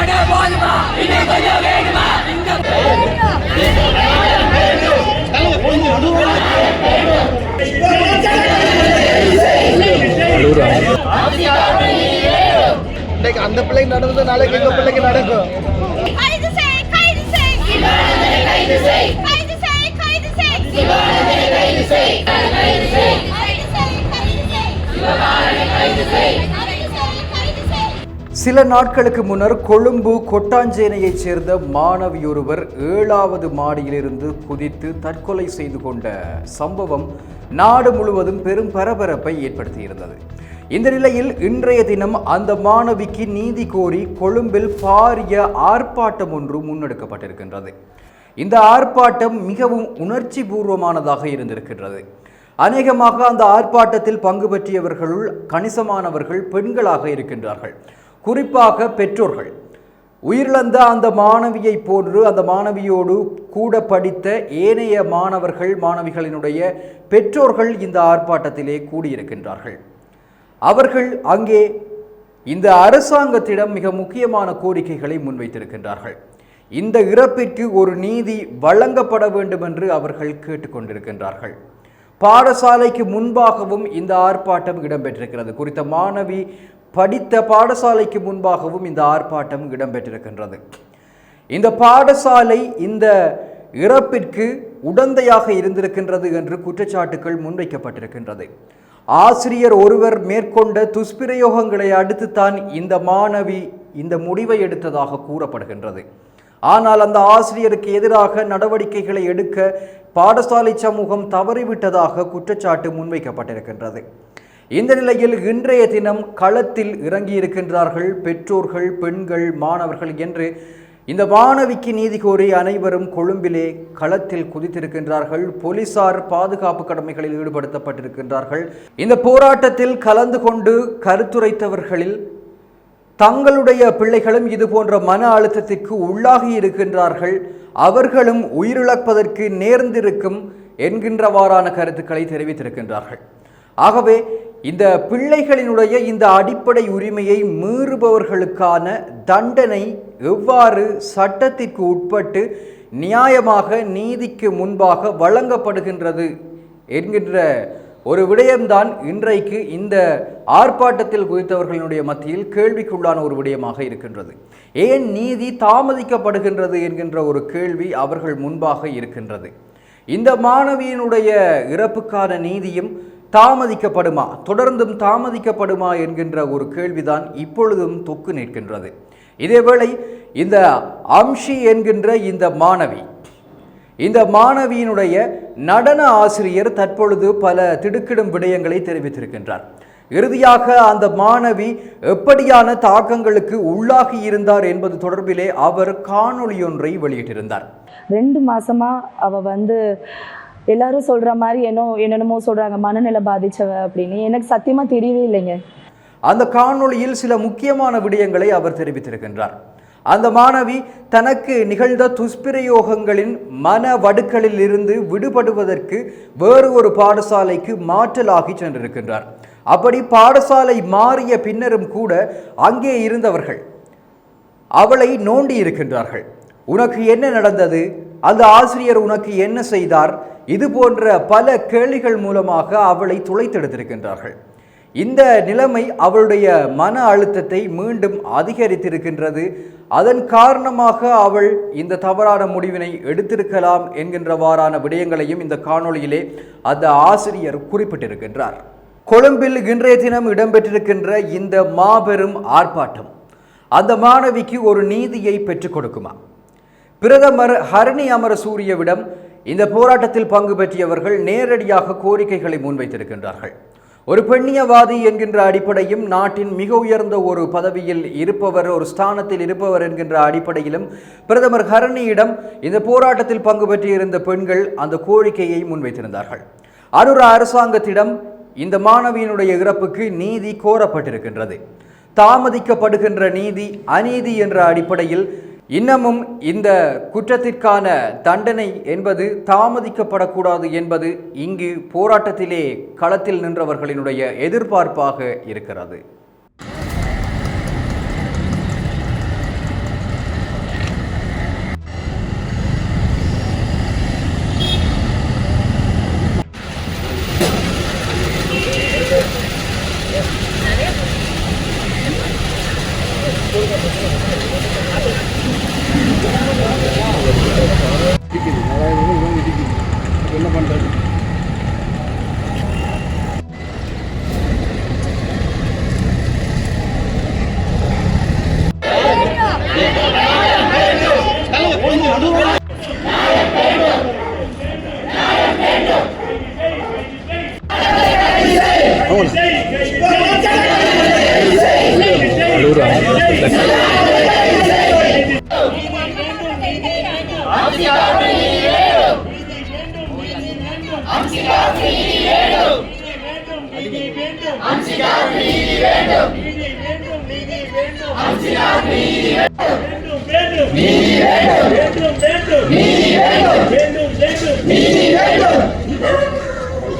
கொட போதுமா இன்னும் கொஞ்சம் வேணுமா? இங்க இன்னைக்கு அந்த பிள்ளைக்கு நடந்தது நாளைக்கு எங்க பிள்ளைக்கு நடக்கும். கைது செய் கைது செய் சிவானந்தனை கைது செய் கைது செய் கைது செய் சிவானந்தனை கைது செய் கைது செய் கைது செய் கைது செய் சிவானந்தனை கைது செய். கைது செய் கைது செய். சில நாட்களுக்கு முன்னர் கொழும்பு கொட்டாஞ்சேனையைச் சேர்ந்த மாணவியொருவர் ஏழாவது மாடியிலிருந்து குதித்து தற்கொலை செய்து கொண்ட சம்பவம் நாடு முழுவதும் பெரும் பரபரப்பை ஏற்படுத்தியிருந்தது. இந்த நிலையில் இன்றைய தினம் அந்த மாணவிக்கு நீதி கோரி கொழும்பில் பாரிய ஆர்ப்பாட்டம் ஒன்று முன்னெடுக்கப்பட்டிருக்கின்றது. இந்த ஆர்ப்பாட்டம் மிகவும் உணர்ச்சி பூர்வமானதாக இருந்திருக்கின்றது. அநேகமாக அந்த ஆர்ப்பாட்டத்தில் பங்கு பெற்றியவர்களுள் கணிசமானவர்கள் பெண்களாக இருக்கின்றார்கள். குறிப்பாக பெற்றோர்கள். உயிரிழந்த அந்த மாணவியை போன்று அந்த மாணவியோடு கூட படித்த ஏனைய மாணவர்கள் மாணவிகளினுடைய பெற்றோர்கள் இந்த ஆர்ப்பாட்டத்திலே கூடியிருக்கின்றார்கள். அவர்கள் அங்கே இந்த அரசாங்கத்திடம் மிக முக்கியமான கோரிக்கைகளை முன்வைத்திருக்கின்றார்கள். இந்த இறப்பிற்கு ஒரு நீதி வழங்கப்பட வேண்டும் என்று அவர்கள் கேட்டுக்கொண்டிருக்கின்றார்கள். பாடசாலைக்கு முன்பாகவும் இந்த ஆர்ப்பாட்டம் இடம்பெற்றிருக்கிறது. குறித்த மாணவி படித்த பாடசாலைக்கு முன்பாகவும் இந்த ஆர்ப்பாட்டம் இடம்பெற்றிருக்கின்றது. இந்த பாடசாலை இந்த இறப்பிற்கு உடந்தையாக இருந்திருக்கின்றது என்று குற்றச்சாட்டுகள் முன்வைக்கப்பட்டிருக்கின்றது. ஆசிரியர் ஒருவர் மேற்கொண்ட துஷ்பிரயோகங்களை அடுத்துத்தான் இந்த மாணவி இந்த முடிவை எடுத்ததாக கூறப்படுகின்றது. ஆனால் அந்த ஆசிரியருக்கு எதிராக நடவடிக்கைகளை எடுக்க பாடசாலை சமூகம் தவறிவிட்டதாக குற்றச்சாட்டு முன்வைக்கப்பட்டிருக்கின்றது. இந்த நிலையில் இன்றைய தினம் களத்தில் இறங்கியிருக்கின்றார்கள் பெற்றோர்கள் பெண்கள் மாணவர்கள் என்று இந்த மாணவிக்கு நீதி கோரி அனைவரும் கொழும்பிலே களத்தில் குதித்திருக்கின்றார்கள். போலீசார் பாதுகாப்பு கடமைகளில் ஈடுபடுத்தப்பட்டிருக்கின்றார்கள். இந்த போராட்டத்தில் கலந்து கொண்டு கருத்துரைத்தவர்களில் தங்களுடைய பிள்ளைகளும் இது போன்ற மன அழுத்தத்திற்கு உள்ளாகி இருக்கின்றார்கள். அவர்களும் உயிரிழப்பதற்கு நேர்ந்திருக்கும் என்கின்றவாறான கருத்துக்களை தெரிவித்திருக்கின்றார்கள். ஆகவே இந்த பிள்ளைகளினுடைய இந்த அடிப்படை உரிமையை மீறுபவர்களுக்கான தண்டனை எவ்வாறு சட்டத்திற்கு உட்பட்டு நியாயமாக நீதிக்கு முன்பாக வழங்கப்படுகின்றது என்கின்ற ஒரு விடயம்தான் இன்றைக்கு இந்த ஆர்ப்பாட்டத்தில் குறித்தவர்களுடைய மத்தியில் கேள்விக்குள்ளான ஒரு விடயமாக இருக்கின்றது. ஏன் நீதி தாமதிக்கப்படுகின்றது என்கின்ற ஒரு கேள்வி அவர்கள் முன்பாக இருக்கின்றது. இந்த மாணவியினுடைய இறப்புக்கான நீதியும் தாமதிக்கப்படுமா? தொடர்ந்தும் தாமதிக்கப்படுமா என்கின்ற ஒரு கேள்விதான் இப்பொழுதும் தொக்கு நிற்கின்றது. இதேவேளை இந்த அம்ஷி என்கின்ற இந்த மாணவி இந்த மாணவியினுடைய நடன ஆசிரியர் தற்பொழுது பல திடுக்கிடும் விடயங்களை தெரிவித்திருக்கின்றார். இறுதியாக அந்த மாணவி எப்படியான தாக்கங்களுக்கு உள்ளாகி இருந்தார் என்பது தொடர்பிலே அவர் காணொளியொன்றை வெளியிட்டிருந்தார். ரெண்டு மாசமா அவ வந்து எல்லாரும் சொல்ற மாதிரி என்னோ என்னென்னமோ சொல்றாங்க மனநிலை பாதிச்சவ அப்படின்னு. எனக்கு சத்தியமா தெரியவே இல்லைங்க. அந்த காணொளியில் சில முக்கியமான விடயங்களை அவர் தெரிவித்திருக்கின்றார். அந்த மாணவி தனக்கு நிகழ்ந்த துஷ்பிரயோகங்களின் மன வடுக்களில் இருந்து விடுபடுவதற்கு வேறு ஒரு பாடசாலைக்கு மாற்றலாகி சென்றிருக்கின்றார். அப்படி பாடசாலை மாறிய பின்னரும் கூட அங்கே இருந்தவர்கள் அவளை நோண்டி இருக்கின்றார்கள் உனக்கு என்ன நடந்தது? அந்த ஆசிரியர் உனக்கு என்ன செய்தார்? இது போன்ற பல கேள்விகள் மூலமாக அவளை துளைத்தெடுத்திருக்கின்றார்கள். இந்த நிலைமை அவளுடைய மன அழுத்தத்தை மீண்டும் அதிகரித்திருக்கின்றது. அதன் காரணமாக அவள் இந்த தவறான முடிவினை எடுத்திருக்கலாம் என்கின்றவாறான விடயங்களையும் இந்த காணொளியிலே அந்த ஆசிரியர் குறிப்பிட்டிருக்கின்றார். கொழும்பில் இன்றைய தினம் இடம்பெற்றிருக்கின்ற இந்த மாபெரும் ஆர்ப்பாட்டம் அந்த மாணவிக்கு ஒரு நீதியை பெற்றுக் கொடுக்குமா? பிரதமர் ஹரணி அமரசூரியவிடம் இந்த போராட்டத்தில் பங்கு பெற்றியவர்கள் நேரடியாக கோரிக்கைகளை முன்வைத்திருக்கின்றார்கள். ஒரு பெண்ணியவாதி என்கின்ற அடிப்படையும் நாட்டின் மிக உயர்ந்த ஒரு பதவியில் இருப்பவர் ஒரு ஸ்தானத்தில் இருப்பவர் என்கின்ற அடிப்படையிலும் பிரதமர் ஹரணியிடம் இந்த போராட்டத்தில் பங்கு பெற்றிருந்த பெண்கள் அந்த கோரிக்கையை முன்வைத்திருந்தார்கள். அருர அரசாங்கத்திடம் இந்த மாணவியினுடைய இறப்புக்கு நீதி கோரப்பட்டிருக்கின்றது. தாமதிக்கப்படுகின்ற நீதி அநீதி என்ற அடிப்படையில் இன்னமும் இந்த குற்றத்திற்கான தண்டனை என்பது தாமதிக்கப்படக்கூடாது என்பது இங்கு போராட்டத்திலே களத்தில் நின்றவர்களினுடைய எதிர்பார்ப்பாக இருக்கிறது Thank you. வேண்டும்.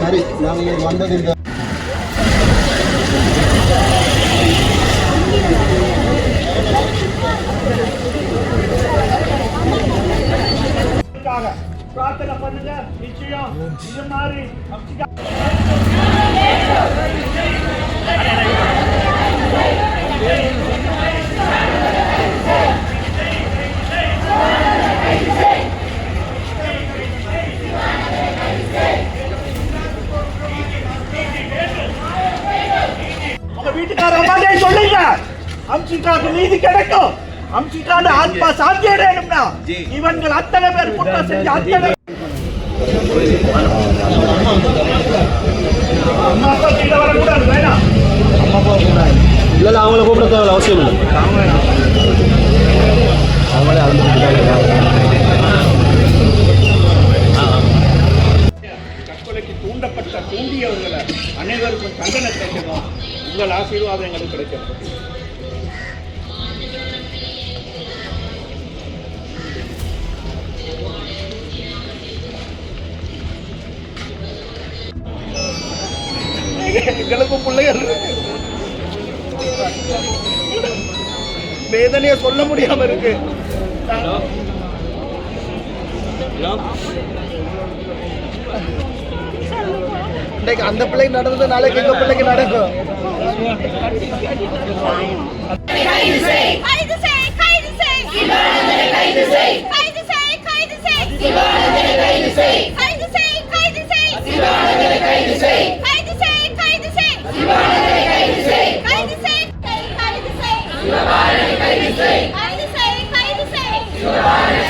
சரி நாங்கள் வந்தது இந்த பிரார்த்தனை பண்ணுங்க நிச்சயம் இது மாதிரி உங்க சாந்தி அடையணும்னா இவன்கள் அத்தனை பேர் குற்றம் செஞ்சு அத்தனை அம்மா அப்பா வரக்கூடாது வேணாம். இல்லை இல்லை அவங்கள கூப்பிட தேவை அவசியம் இல்லை. அவங்களே தற்கொலைக்கு தூண்டப்பட்ட தூண்டியவர்களை அனைவருக்கும் தண்டனை கிடைக்கணும் உங்கள் ஆசீர்வாதம் எங்களுக்கு கிடைக்கணும் எங்களுக்கு பிள்ளைகள். இருக்கு. வேதனையை சொல்ல முடியாம இருக்கு. இன்னைக்கு அந்த பிள்ளைக்கு நடந்தது நாளைக்கு எங்க பிள்ளைக்கு நடக்கும். கைது செய் சிவானந்தனை கைது செய் கைது